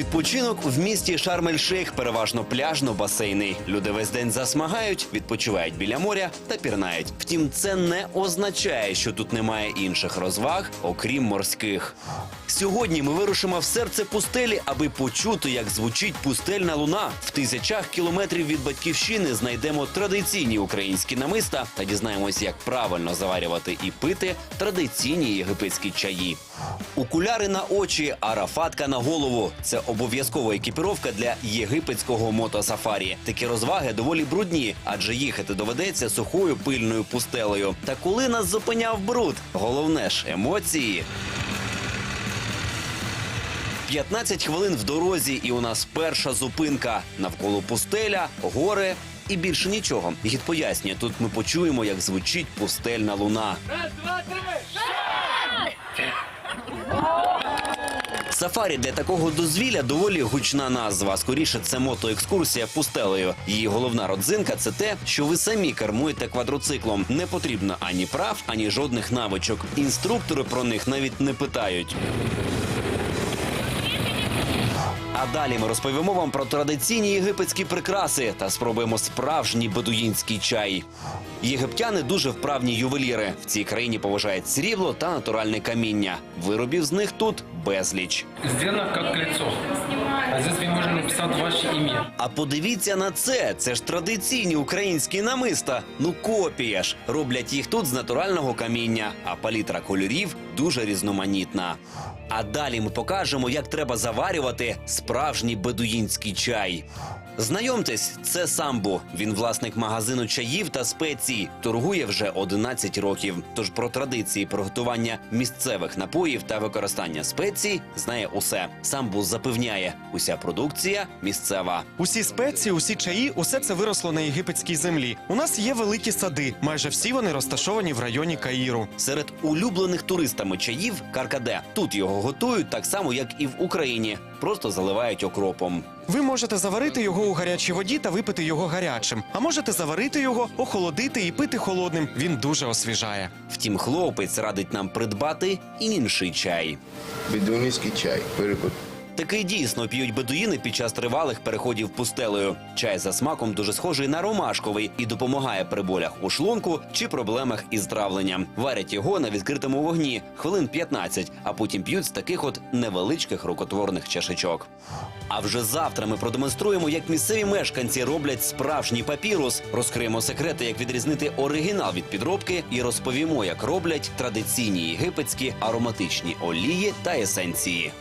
Відпочинок в місті Шарм-ель-Шейх переважно пляжно-басейний. Люди весь день засмагають, відпочивають біля моря та пірнають. Втім, це не означає, що тут немає інших розваг, окрім морських. Сьогодні ми вирушимо в серце пустелі, аби почути, як звучить пустельна луна. В тисячах кілометрів від батьківщини знайдемо традиційні українські намиста та дізнаємось, як правильно заварювати і пити традиційні єгипетські чаї. Окуляри на очі, а на голову. Це обов'язкова екіпіровка для єгипетського мотосафарі. Такі розваги доволі брудні, адже їхати доведеться сухою пильною пустелею. Та коли нас зупиняв бруд, головне ж емоції. 15 хвилин в дорозі, і у нас перша зупинка. Навколо пустеля, гори і більше нічого. Гід пояснює, тут ми почуємо, як звучить пустельна луна. Сафарі для такого дозвілля доволі гучна назва. Скоріше, це мотоекскурсія пустелею. Її головна родзинка це те, що ви самі кермуєте квадроциклом. Не потрібно ані прав, ані жодних навичок. Інструктори про них навіть не питають. А далі ми розповімо вам про традиційні єгипетські прикраси та спробуємо справжній бедуїнський чай. Єгиптяни дуже вправні ювеліри. В цій країні поважають срібло та натуральне каміння. Виробів з них тут безліч. Сделано как кольцо. А здесь вы можете написать ваше имя. А подивіться на це. Це ж традиційні українські намиста. Ну копія ж. Роблять їх тут з натурального каміння, а палітра кольорів дуже різноманітна. А далі ми покажемо, як треба заварювати справжній бедуїнський чай. Знайомтесь, це самбу. Він власник магазину чаїв та спецій. Торгує вже 11 років. Тож про традиції приготування місцевих напоїв та використання спецій знає усе. Самбу запевняє, уся продукція місцева. Усі спеції, усі чаї, усе це виросло на єгипетській землі. У нас є великі сади. Майже всі вони розташовані в районі Каїру. Серед улюблених туристами чаїв каркаде. Тут його готують так само, як і в Україні. Просто заливають окропом. Ви можете заварити його у гарячій воді та випити його гарячим. А можете заварити його, охолодити і пити холодним. Він дуже освіжає. Втім, хлопець радить нам придбати і інший чай. Бідуніський чай. Good. Такий дійсно п'ють бедуїни під час тривалих переходів пустелею. Чай за смаком дуже схожий на ромашковий і допомагає при болях у шлунку чи проблемах із травленням. Варять його на відкритому вогні хвилин 15, а потім п'ють з таких от невеличких рукотворних чашечок. А вже завтра ми продемонструємо, як місцеві мешканці роблять справжній папірус, розкриємо секрети, як відрізнити оригінал від підробки, і розповімо, як роблять традиційні єгипетські ароматичні олії та есенції.